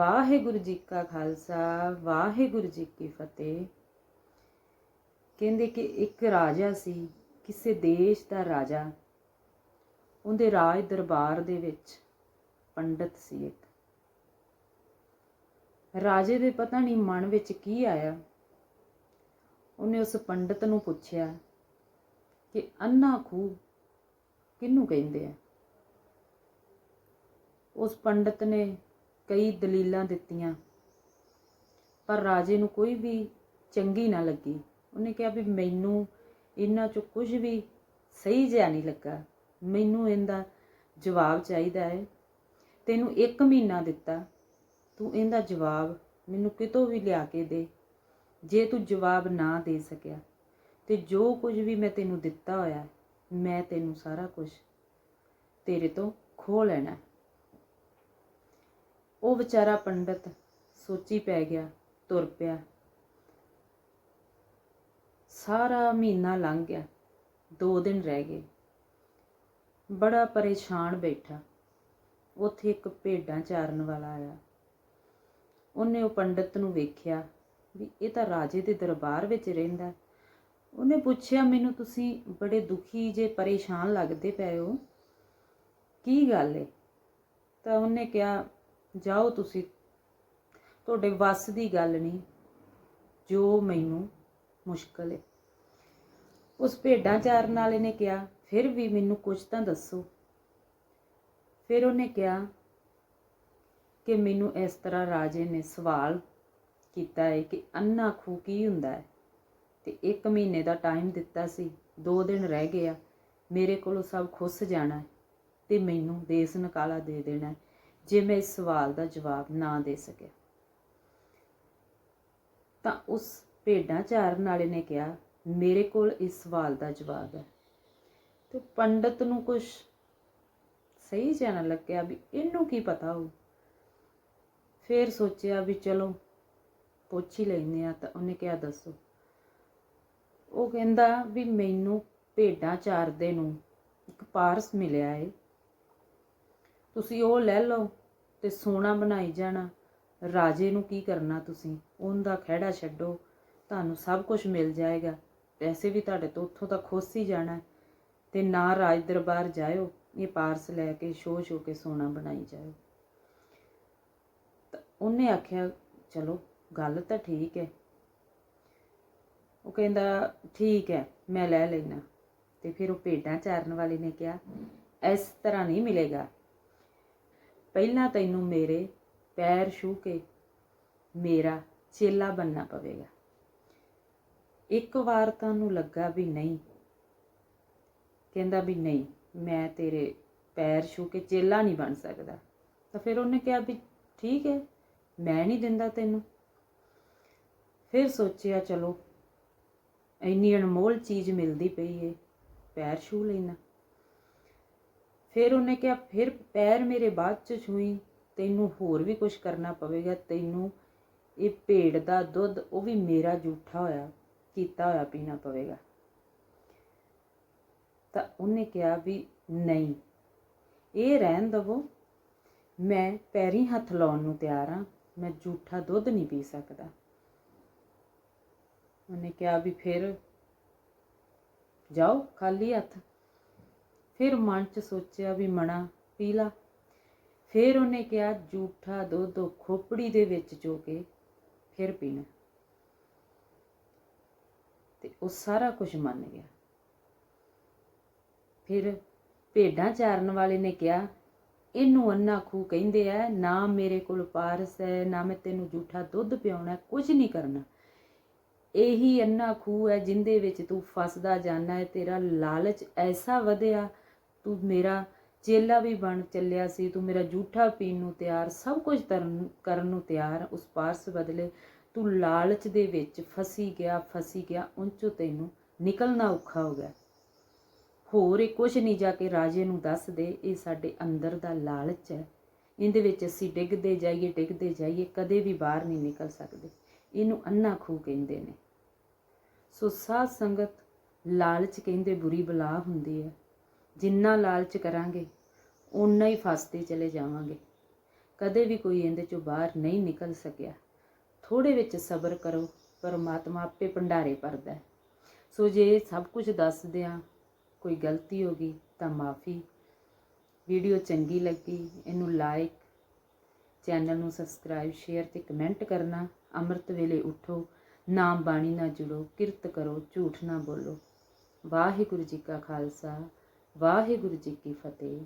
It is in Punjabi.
ਵਾਹਿਗੁਰੂ ਜੀ ਕਾ ਖਾਲਸਾ, ਵਾਹਿਗੁਰੂ ਜੀ ਕੀ ਫਤਿਹ। ਕਹਿੰਦੇ ਕਿ ਇੱਕ ਰਾਜਾ ਸੀ, ਕਿਸੇ ਦੇਸ਼ ਦਾ ਰਾਜਾ। ਉਹਦੇ ਰਾਜ ਦਰਬਾਰ ਦੇ ਵਿੱਚ ਪੰਡਤ ਸੀ ਇੱਕ। ਰਾਜੇ ਦੇ ਪਤਾ ਨਹੀਂ ਮਨ ਵਿੱਚ ਕੀ ਆਇਆ। ਉਹਨੇ ਉਸ ਪੰਡਤ ਨੂੰ ਪੁੱਛਿਆ ਕਿ ਅੰਨਾ ਖੂਹ ਕਿਹਨੂੰ ਕਹਿੰਦੇ ਆ? ਉਸ ਪੰਡਤ ਨੇ ਕਈ ਦਲੀਲਾਂ ਦਿੱਤੀਆਂ। ਪਰ ਰਾਜੇ ਨੂੰ ਕੋਈ ਵੀ ਚੰਗੀ ਨਾ ਲੱਗੀ। ਉਹਨੇ ਕਿਹਾ ਵੀ ਮੈਨੂੰ ਇਹਨਾਂ ਚੋਂ ਕੁਝ ਵੀ ਸਹੀ ਜਿਹਾ ਨਹੀਂ ਲੱਗਾ। ਮੈਨੂੰ ਇਹਦਾ ਜਵਾਬ ਚਾਹੀਦਾ ਹੈ। ਤੈਨੂੰ 1 ਮਹੀਨਾ ਦਿੱਤਾ। ਤੂੰ ਇਹਦਾ ਜਵਾਬ ਮੈਨੂੰ ਕਿਤੋਂ ਵੀ ਲਿਆ ਕੇ ਦੇ। ਜੇ ਤੂੰ ਜਵਾਬ ਨਾ ਦੇ ਸਕਿਆ ਤੇ ਜੋ ਕੁਝ ਵੀ ਮੈਂ ਤੈਨੂੰ ਦਿੱਤਾ ਹੋਇਆ, ਮੈਂ ਤੈਨੂੰ ਸਾਰਾ ਕੁਝ ਤੇਰੇ ਤੋਂ ਖੋ ਲੈਣਾ ਉਹ ਵਿਚਾਰਾ ਪੰਡਤ ਸੋਚੀ ਪੈ ਗਿਆ, ਤੁਰ ਪਿਆ। ਸਾਰਾ ਮਹੀਨਾ ਲੰਘ ਗਿਆ 2 ਦਿਨ ਰਹਿ ਗਏ। ਬੜਾ ਪਰੇਸ਼ਾਨ ਬੈਠਾ। ਉੱਥੇ ਇੱਕ ਭੇਡਾਂ ਚਾਰਨ ਵਾਲਾ ਆਇਆ। ਉਹਨੇ ਉਹ ਪੰਡਤ ਨੂੰ ਵੇਖਿਆ ਵੀ ਇਹ ਤਾਂ ਰਾਜੇ ਦੇ ਦਰਬਾਰ ਵਿੱਚ ਰਹਿੰਦਾ। ਉਹਨੇ ਪੁੱਛਿਆ, ਮੈਨੂੰ ਤੁਸੀਂ ਬੜੇ ਦੁਖੀ ਜੇ, ਪਰੇਸ਼ਾਨ ਲੱਗਦੇ ਪਏ ਹੋ? ਕੀ ਗੱਲ ਏ? ਤਾਂ ਉਹਨੇ ਕਿਹਾ ਜਾਓ ਤੁਸੀਂ। ਤੁਹਾਡੇ ਵੱਸ ਦੀ ਗੱਲ ਨਹੀਂ, ਜੋ ਮੈਨੂੰ ਮੁਸ਼ਕਲ ਹੈ ਉਸ ਭੇਡਾਂ ਚਾਰਨ ਵਾਲੇ ਨੇ ਕਿਹਾ, ਫਿਰ ਵੀ ਮੈਨੂੰ ਕੁਝ ਤਾਂ ਦੱਸੋ। ਫਿਰ ਉਹਨੇ ਕਿਹਾ ਕਿ ਮੈਨੂੰ ਇਸ ਤਰ੍ਹਾਂ ਰਾਜੇ ਨੇ ਸਵਾਲ ਕੀਤਾ ਹੈ ਕਿ ਅੰਨਾ ਖੂ ਕੀ ਹੁੰਦਾ ਹੈ ਤੇ 1 ਮਹੀਨੇ ਦਾ ਟਾਈਮ ਦਿੱਤਾ ਸੀ 2 ਦਿਨ ਰਹਿ ਗਿਆ, ਮੇਰੇ ਕੋਲੋਂ ਸਭ ਖੁੱਸ ਜਾਣਾ ਤੇ ਮੈਨੂੰ ਦੇਸ ਨਕਾਲਾ ਦੇ ਦੇਣਾ ਜੇ ਮੈਂ ਇਸ ਸਵਾਲ ਦਾ ਜਵਾਬ ਨਾ ਦੇ ਸਕਿਆ, ਤਾਂ ਉਸ ਭੇਡਾਂ ਚਾਰਨ ਵਾਲੇ ਨੇ ਕਿਹਾ, ਮੇਰੇ ਕੋਲ ਇਸ ਸਵਾਲ ਦਾ ਜਵਾਬ ਹੈ। ਤੇ ਪੰਡਤ ਨੂੰ ਕੁਝ ਸਹੀ ਜਾਣ ਲੱਗਿਆ ਵੀ ਇਹਨੂੰ ਕੀ ਪਤਾ ਹੋ ਫਿਰ ਸੋਚਿਆ ਵੀ ਚਲੋ, ਪੁੱਛ ਹੀ ਲੈਂਦੇ ਆ ਤਾਂ ਉਹਨੇ ਕਿਹਾ, ਦੱਸੋ। ਉਹ ਕਹਿੰਦਾ ਵੀ ਮੈਨੂੰ ਭੇਡਾਂ ਚਾਰਦੇ ਨੂੰ ਇੱਕ ਪਾਰਸ ਮਿਲਿਆ ਏ। ਤੁਸੀਂ ਉਹ ਲੈ ਲਓ। ਤੇ ਸੋਨਾ ਬਣਾਈ ਜਾਣਾ। ਰਾਜੇ ਨੂੰ ਕੀ ਕਰਨਾ ਤੁਸੀਂ? ਉਹਦਾ ਖਹਿੜਾ ਛੱਡੋ। ਤੁਹਾਨੂੰ ਸਭ ਕੁਝ ਮਿਲ ਜਾਏਗਾ। ਪੈਸੇ ਵੀ ਤੁਹਾਡੇ ਤੋਂ ਉੱਥੋਂ ਤੱਕ ਖੁੱਸ ਹੀ ਜਾਣਾ। ਤੇ ਨਾ ਰਾਜ ਦਰਬਾਰ ਜਾਇਓ, ਇਹ ਪਾਰਸ ਲੈ ਕੇ ਸ਼ੋ ਸ਼ੋ ਕੇ ਸੋਨਾ ਬਣਾਈ ਜਾਇਓ। ਤਾਂ ਉਹਨੇ ਆਖਿਆ, ਚਲੋ, ਗੱਲ ਤਾਂ ਠੀਕ ਹੈ। ਉਹ ਕਹਿੰਦਾ, ਠੀਕ ਹੈ, ਮੈਂ ਲੈ ਲੈਣਾ ਤੇ ਫਿਰ ਉਹ ਭੇਡਾਂ ਚਾਰਨ ਵਾਲੇ ਨੇ ਕਿਹਾ, ਇਸ ਤਰ੍ਹਾਂ ਨਹੀਂ ਮਿਲੇਗਾ। ਪਹਿਲਾਂ ਤੈਨੂੰ ਮੇਰੇ ਪੈਰ ਛੂ ਕੇ ਮੇਰਾ ਚੇਲਾ ਬੰਨਣਾ ਪਵੇਗਾ। ਇੱਕ ਵਾਰ ਤੁਹਾਨੂੰ ਲੱਗਾ ਵੀ ਨਹੀਂ। ਕਹਿੰਦਾ ਵੀ ਨਹੀਂ, ਮੈਂ ਤੇਰੇ ਪੈਰ ਛੂ ਕੇ ਚੇਲਾ ਨਹੀਂ ਬਣ ਸਕਦਾ। ਤਾਂ ਫਿਰ ਉਹਨੇ ਕਿਹਾ ਵੀ ਠੀਕ ਹੈ, ਮੈਂ ਨਹੀਂ ਦਿੰਦਾ ਤੈਨੂੰ। ਫਿਰ ਸੋਚਿਆ, ਚਲੋ, ਇੰਨੀ ਅਨਮੋਲ ਚੀਜ਼ ਮਿਲਦੀ ਪਈ ਏ, ਪੈਰ ਛੂ ਲੈਣਾ। ਫਿਰ ਉਹਨੇ ਕਿਹਾ, ਫਿਰ ਪੈਰ ਮੇਰੇ ਬਾਅਦ ਚ ਛੂਈ, ਤੈਨੂੰ ਹੋਰ ਵੀ ਕੁਝ ਕਰਨਾ ਪਵੇਗਾ, ਤੈਨੂੰ ਇਹ ਭੇਡ ਦਾ ਦੁੱਧ ਉਹ ਵੀ ਮੇਰਾ ਜੂਠਾ ਹੋਇਆ, ਕੀਤਾ ਹੋਇਆ ਪੀਣਾ ਪਵੇਗਾ। ਤਾਂ ਉਹਨੇ ਕਿਹਾ ਵੀ ਨਹੀਂ, ਇਹ ਰਹਿਣ ਦਵੋ, ਮੈਂ ਪੈਰੀ ਹੱਥ ਲਾਉਣ ਨੂੰ ਤਿਆਰ ਹਾਂ ਮੈਂ ਜੂਠਾ ਦੁੱਧ ਨਹੀਂ ਪੀ ਸਕਦਾ। ਉਹਨੇ ਕਿਹਾ ਵੀ ਫਿਰ ਜਾਓ, ਖਾਲੀ ਹੱਥ। ਫਿਰ ਮਨ 'ਚ ਸੋਚਿਆ ਵੀ ਮਣਾ ਪੀ ਲਾ। ਫਿਰ ਉਹਨੇ ਕਿਹਾ, ਜੂਠਾ ਦੁੱਧ ਉਹ ਖੋਪੜੀ ਦੇ ਵਿੱਚ ਚੋ ਕੇ ਫਿਰ ਪੀਣਾ। ਤੇ ਉਹ ਸਾਰਾ ਕੁਝ ਮੰਨ ਗਿਆ। ਫਿਰ ਭੇਡਾਂ ਚਾਰਨ ਵਾਲੇ ਨੇ ਕਿਹਾ, ਇਹਨੂੰ ਅੰਨਾ ਖੂ ਕਹਿੰਦੇ ਆ, ਨਾ ਮੇਰੇ ਕੋਲ ਪਾਰਸ ਹੈ, ਨਾ ਮੈਂ ਤੈਨੂੰ ਜੂਠਾ ਦੁੱਧ ਪਿਆਉਣਾ ਕੁਝ ਨਹੀਂ ਕਰਨਾ। ਇਹੀ ਅੰਨਾ ਖੂ ਹੈ ਜਿੰਦੇ ਵਿੱਚ ਤੂੰ ਫਸਦਾ ਜਾਣਾ ਹੈ, ਤੇਰਾ ਲਾਲਚ ਐਸਾ ਵਧਿਆ ਤੂੰ ਮੇਰਾ ਚੇਲਾ ਵੀ ਬਣ ਚੱਲਿਆ ਸੀ, ਤੂੰ ਮੇਰਾ ਜੂਠਾ ਪੀਣ ਨੂੰ ਤਿਆਰ, ਸਭ ਕੁਝ ਤਰਨ- ਕਰਨ ਨੂੰ ਤਿਆਰ, ਉਸ ਪਾਰਸ ਬਦਲੇ ਤੂੰ ਲਾਲਚ ਦੇ ਵਿੱਚ ਫਸੀ ਗਿਆ ਫਸੀ ਗਿਆ ਉੰਚੋਂ ਤੈਨੂੰ ਨਿਕਲਣਾ ਔਖਾ ਹੋ ਗਿਆ। ਹੋਰ ਇਹ ਕੁਝ ਨਹੀਂ ਜਾ ਕੇ ਰਾਜੇ ਨੂੰ ਦੱਸ ਦੇ, ਇਹ ਸਾਡੇ ਅੰਦਰ ਦਾ ਲਾਲਚ ਹੈ। ਇਹਦੇ ਵਿੱਚ ਅਸੀਂ ਡਿੱਗਦੇ ਜਾਈਏ ਡਿੱਗਦੇ ਜਾਈਏ, ਕਦੇ ਵੀ ਬਾਹਰ ਨਹੀਂ ਨਿਕਲ ਸਕਦੇ। ਇਹਨੂੰ ਅੰਨਾ ਖੂ ਕਹਿੰਦੇ ਨੇ। ਸੋ ਸਾਧ ਸੰਗਤ ਲਾਲਚ ਕਹਿੰਦੇ, ਬੁਰੀ ਬਲਾ ਹੁੰਦੀ ਹੈ। ਜਿੰਨਾ ਲਾਲਚ ਕਰਾਂਗੇ, ਓਨਾ ਹੀ ਫਸਦੇ ਚਲੇ ਜਾਵਾਂਗੇ। ਕਦੇ ਵੀ ਕੋਈ ਇਹਦੇ ਚੋਂ ਬਾਹਰ ਨਹੀਂ ਨਿਕਲ ਸਕਿਆ। ਥੋੜੇ ਵਿੱਚ ਸਬਰ ਕਰੋ, ਪਰਮਾਤਮਾ ਆਪੇ ਭੰਡਾਰੇ ਭਰਦਾ ਹੈ। ਸੋ ਜੇ ਸਭ ਕੁਝ ਦੱਸਦਿਆਂ ਕੋਈ ਗਲਤੀ ਹੋ ਗਈ ਤਾਂ ਮਾਫੀ। ਵੀਡੀਓ ਚੰਗੀ ਲੱਗੀ, ਇਹਨੂੰ ਲਾਈਕ ਚੈਨਲ ਨੂੰ ਸਬਸਕ੍ਰਾਈਬ ਸ਼ੇਅਰ ਤੇ ਕਮੈਂਟ ਕਰਨਾ। ਅੰਮ੍ਰਿਤ ਵੇਲੇ ਉਠੋ, ਨਾਮ ਬਾਣੀ ਨਾਲ ਜੁੜੋ, ਕਿਰਤ ਕਰੋ, ਝੂਠ ਨਾ ਬੋਲੋ। ਵਾਹਿਗੁਰੂ ਜੀ ਕਾ ਖਾਲਸਾ ਵਾਹਿਗੁਰੂ ਜੀ ਕੀ ਫਤਿਹ।